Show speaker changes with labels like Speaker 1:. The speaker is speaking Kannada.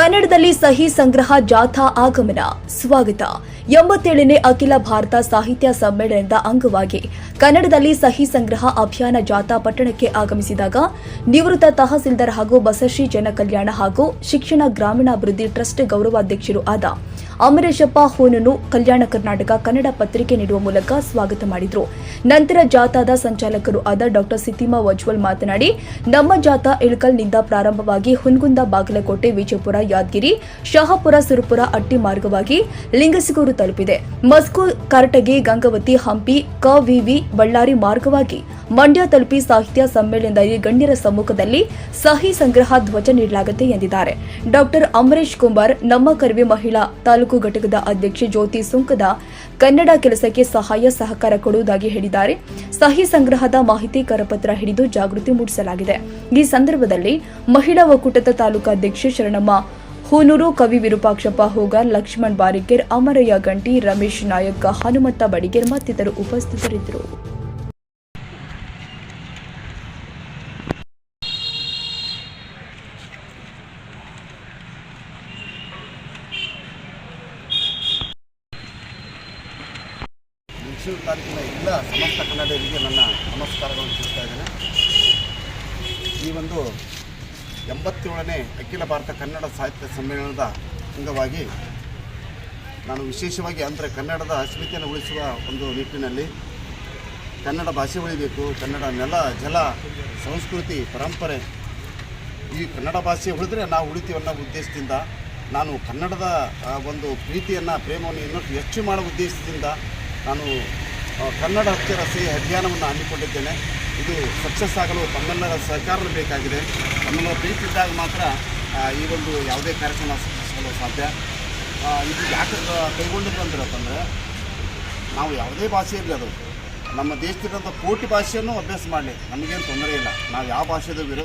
Speaker 1: ಕನ್ನಡದಲ್ಲಿ ಸಹಿ ಸಂಗ್ರಹ ಜಾಥಾ ಆಗಮನ. ಸ್ವಾಗತ. ಎಂಬತ್ತೇಳನೇ ಅಖಿಲ ಭಾರತ ಸಾಹಿತ್ಯ ಸಮ್ಮೇಳನದ ಅಂಗವಾಗಿ ಕನ್ನಡದಲ್ಲಿ ಸಹಿ ಸಂಗ್ರಹ ಅಭಿಯಾನ ಜಾಥಾ ಪಟ್ಟಣಕ್ಕೆ ಆಗಮಿಸಿದಾಗ ನಿವೃತ್ತ ತಹಸೀಲ್ದಾರ್ ಹಾಗೂ ಬಸಶ್ರೀ ಜನಕಲ್ಯಾಣ ಹಾಗೂ ಶಿಕ್ಷಣ ಗ್ರಾಮೀಣಾಭಿವೃದ್ಧಿ ಟ್ರಸ್ಟ್ ಗೌರವಾಧ್ಯಕ್ಷರು ಆದ ಅಮರೇಶಪ್ಪ ಹೂನನ್ನು ಕಲ್ಯಾಣ ಕರ್ನಾಟಕ ಕನ್ನಡ ಪತ್ರಿಕೆ ನೀಡುವ ಮೂಲಕ ಸ್ವಾಗತ ಮಾಡಿದರು. ನಂತರ ಜಾಥಾದ ಸಂಚಾಲಕರು ಆದ ಡಾಕ್ಟರ್ ಸಿತಿಮಾ ವಜ್ವಲ್ ಮಾತನಾಡಿ, ನಮ್ಮ ಜಾಥಾ ಇಳಕಲ್ನಿಂದ ಪ್ರಾರಂಭವಾಗಿ ಹುನ್ಗುಂದ ಬಾಗಲಕೋಟೆ, ವಿಜಯಪುರ, ಯಾದಗಿರಿ, ಶಹಾಪುರ, ಸುರಪುರ ಅಟ್ಟಿ ಮಾರ್ಗವಾಗಿ ಲಿಂಗಸಿಗೂರು ತಲುಪಿದೆ. ಮಸ್ಕೋ, ಕರಟಗಿ, ಗಂಗವತಿ, ಹಂಪಿ ಕವಿವಿ ಬಳ್ಳಾರಿ ಮಾರ್ಗವಾಗಿ ಮಂಡ್ಯ ತಲುಪಿ ಸಾಹಿತ್ಯ ಸಮ್ಮೇಳನದಲ್ಲಿ ಗಣ್ಯರ ಸಮ್ಮುಖದಲ್ಲಿ ಸಹಿ ಸಂಗ್ರಹ ಧ್ವಜ ನೀಡಲಾಗುತ್ತೆ ಎಂದಿದ್ದಾರೆ. ಡಾಕ್ಟರ್ ಅಮರೇಶ್ ಕುಮಾರ್ ನಮ್ಮ ಕರ್ವಿ ಮಹಿಳಾ ತಾಲೂಕು ಘಟಕದ ಅಧ್ಯಕ್ಷೆ ಜ್ಯೋತಿ ಸುಂಕದ ಕನ್ನಡ ಕೆಲಸಕ್ಕೆ ಸಹಾಯ ಸಹಕಾರ ಕೊಡುವುದಾಗಿ ಹೇಳಿದ್ದಾರೆ. ಸಹಿ ಸಂಗ್ರಹದ ಮಾಹಿತಿ ಕರಪತ್ರ ಹಿಡಿದು ಜಾಗೃತಿ ಮೂಡಿಸಲಾಗಿದೆ. ಈ ಸಂದರ್ಭದಲ್ಲಿ ಮಹಿಳಾ ಒಕ್ಕೂಟದ ತಾಲೂಕು ಅಧ್ಯಕ್ಷೆ ಶರಣಮ್ಮ, ಹೂನೂರು ಕವಿ ವಿರೂಪಾಕ್ಷಪ್ಪ ಹೋಗಾರ್ ಲಕ್ಷ್ಮಣ್ ಬಾರಿಕೇರ್, ಅಮರಯ್ಯ ಗಂಟಿ, ರಮೇಶ್ ನಾಯಕ್, ಹನುಮಂತ ಬಡಿಗೇರ್ ಮತ್ತಿತರರು ಉಪಸ್ಥಿತರಿದ್ದರು.
Speaker 2: ಮೈಸೂರು ತಾಲೂಕಿನ ಎಲ್ಲ ಸಮಸ್ತ ಕನ್ನಡಿಗರಿಗೆ ನನ್ನ ನಮಸ್ಕಾರಗಳನ್ನು ತಿಳಿಸ್ತಾ ಇದ್ದೇನೆ. ಈ ಒಂದು ಎಂಬತ್ತೇಳನೇ ಅಖಿಲ ಭಾರತ ಕನ್ನಡ ಸಾಹಿತ್ಯ ಸಮ್ಮೇಳನದ ಅಂಗವಾಗಿ ನಾನು ವಿಶೇಷವಾಗಿ ಅಂದರೆ ಕನ್ನಡದ ಅಸ್ಮಿತೆಯನ್ನು ಉಳಿಸುವ ಒಂದು ನಿಟ್ಟಿನಲ್ಲಿ ಕನ್ನಡ ಭಾಷೆ ಉಳಿಬೇಕು, ಕನ್ನಡ ನೆಲ, ಜಲ, ಸಂಸ್ಕೃತಿ, ಪರಂಪರೆ, ಈ ಕನ್ನಡ ಭಾಷೆ ಉಳಿದ್ರೆ ನಾವು ಉಳಿತೀವಿ ಅನ್ನೋ ಉದ್ದೇಶದಿಂದ, ನಾನು ಕನ್ನಡದ ಒಂದು ಪ್ರೀತಿಯನ್ನು, ಪ್ರೇಮವನ್ನು ಇನ್ನಷ್ಟು ಹೆಚ್ಚು ಮಾಡೋ ಉದ್ದೇಶದಿಂದ ನಾನು ಕನ್ನಡ ಅಕ್ಷರ ಸಿಹಿ ಅಭಿಯಾನವನ್ನು ಹಮ್ಮಿಕೊಂಡಿದ್ದೇನೆ. ಇದು ಸಕ್ಸಸ್ ಆಗಲು ತಮ್ಮೆಲ್ಲರ ಸಹಕಾರ ಬೇಕಾಗಿದೆ. ತಮ್ಮೆಲ್ಲರ ಪ್ರೀತಿ ಇದ್ದಾಗ ಮಾತ್ರ ಈ ಒಂದು ಯಾವುದೇ ಕಾರ್ಯಕ್ರಮ ಆಗಲು ಸಾಧ್ಯ. ಇದು ಯಾಕೆ ಕೈಗೊಂಡಿದ್ದು ಅಂತಂದರೆ, ನಾವು ಯಾವುದೇ ಭಾಷೆ ಇರಲಿ ಅದು. ನಮ್ಮ ದೇಶದಲ್ಲಿರೋಂಥ ಕೋಟಿ ಭಾಷೆಯನ್ನು ಅಭ್ಯಾಸ ಮಾಡಲಿ. ನಮಗೇನು ತೊಂದರೆ ಇಲ್ಲ. ನಾವು ಯಾವ ಭಾಷೆದ ವಿರೋಧ